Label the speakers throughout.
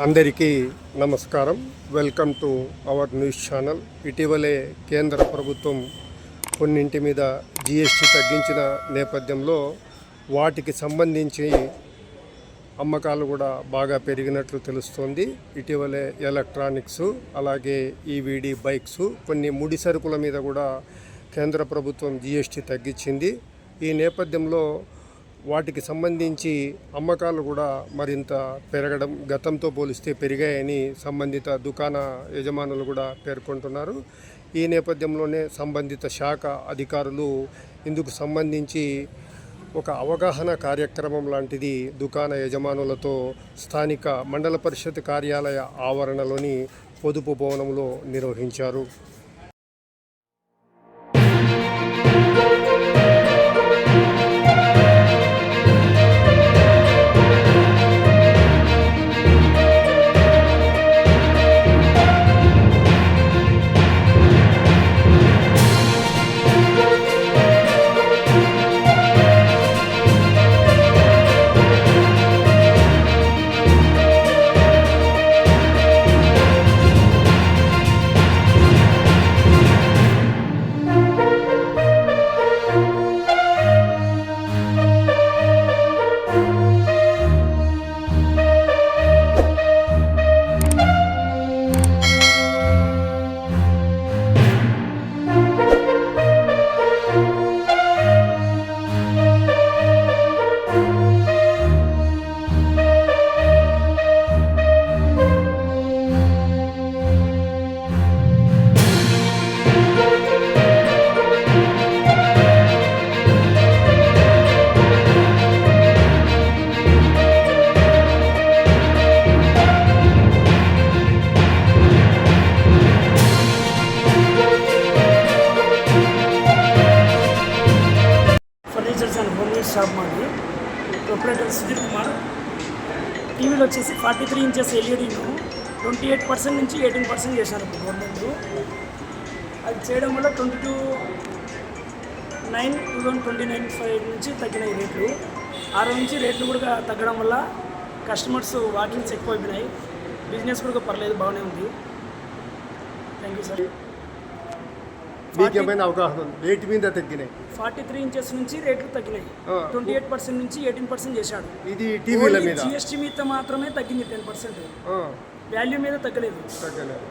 Speaker 1: అందరికీ నమస్కారం. Welcome to our news channel ఇటీవలే కేంద్ర ప్రభుత్వం కొన్నింటి మీద జిఎస్టీ తగ్గించిన నేపథ్యంలో వాటికి సంబంధించి అమ్మకాలు కూడా బాగా పెరిగినట్లు తెలుస్తోంది. ఇటీవలే ఎలక్ట్రానిక్స్ అలాగే ఈవీడీ బైక్స్ కొన్ని ముడి సరుకుల మీద కూడా కేంద్ర ప్రభుత్వం జిఎస్టీ తగ్గించింది. ఈ నేపథ్యంలో వాటికి సంబంధించి అమ్మకాలు కూడా మరింత పెరగడం గతంతో పోలిస్తే పెరిగాయని సంబంధిత దుకాణ యజమానులు కూడా పేర్కొంటున్నారు. ఈ నేపథ్యంలోనే సంబంధిత శాఖ అధికారులు ఇందుకు సంబంధించి ఒక అవగాహన కార్యక్రమం లాంటిది దుకాణ యజమానులతో స్థానిక మండల పరిషత్ కార్యాలయ ఆవరణలోని పొదుపు భవనంలో నిర్వహించారు.
Speaker 2: షాప్ మాది. ప్రొపరేటర్ సుధీర్ కుమార్. టీవీలో వచ్చేసి ఫార్టీ త్రీ ఇంచెస్ ఎల్ఈడీను ట్వంటీ ఎయిట్ పర్సెంట్ నుంచి ఎయిటీన్ పర్సెంట్ చేశారు ఇప్పుడు గవర్నమెంట్. అది చేయడం వల్ల twenty two nine two thousand twenty nine five నుంచి తగ్గినాయి రేట్లు. ఆ రోజు నుంచి రేట్లు కూడా తగ్గడం వల్ల కస్టమర్స్ వాకింగ్స్ ఎక్కువ అయిపోయినాయి బిజినెస్ కూడా పర్లేదు బాగానే ఉంది. Thank you sir.
Speaker 1: మీకు ఏమైనా అవగాహన ఉంది? వేటి మీద తగ్గినాయి.
Speaker 2: ఫార్టీ త్రీ ఇంచెస్ నుంచి రేట్లు తగ్గినాయి. ట్వంటీ ఎయిట్ పర్సెంట్ నుంచి ఎయిటీన్ పర్సెంట్ చేశాడు.
Speaker 1: ఇది టీవీల మీద?
Speaker 2: జిఎస్టీ మీద మాత్రమే తగ్గింది టెన్ పర్సెంట్. వాల్యూ మీద తగ్గలేదు.
Speaker 1: తగ్గలేదు.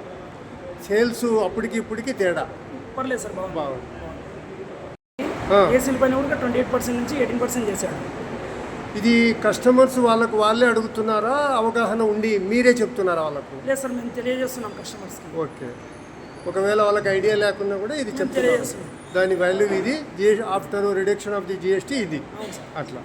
Speaker 1: సేల్స్ అప్పటికి ఇప్పటికి తేడా.
Speaker 2: పర్లేదు సార్ బాగుంది. ఏసీల పైన కూడా ట్వంటీ ఎయిట్ పర్సెంట్ నుంచి ఎయిటీన్ పర్సెంట్ చేశాడు.
Speaker 1: ఇది కస్టమర్స్ వాళ్ళకు వాళ్ళే అడుగుతున్నారా? అవగాహన ఉండి మీరే చెప్తున్నారా వాళ్ళకు?
Speaker 2: లేదు సార్ మేము తెలియజేస్తున్నాం కస్టమర్స్కి.
Speaker 1: ఓకే. ఒకవేళ వాళ్ళకి ఐడియా లేకున్నా కూడా ఇది చెప్తున్నారు. దాని వాల్యూ ఇది G S after reduction of the GST ఇది. అట్లా.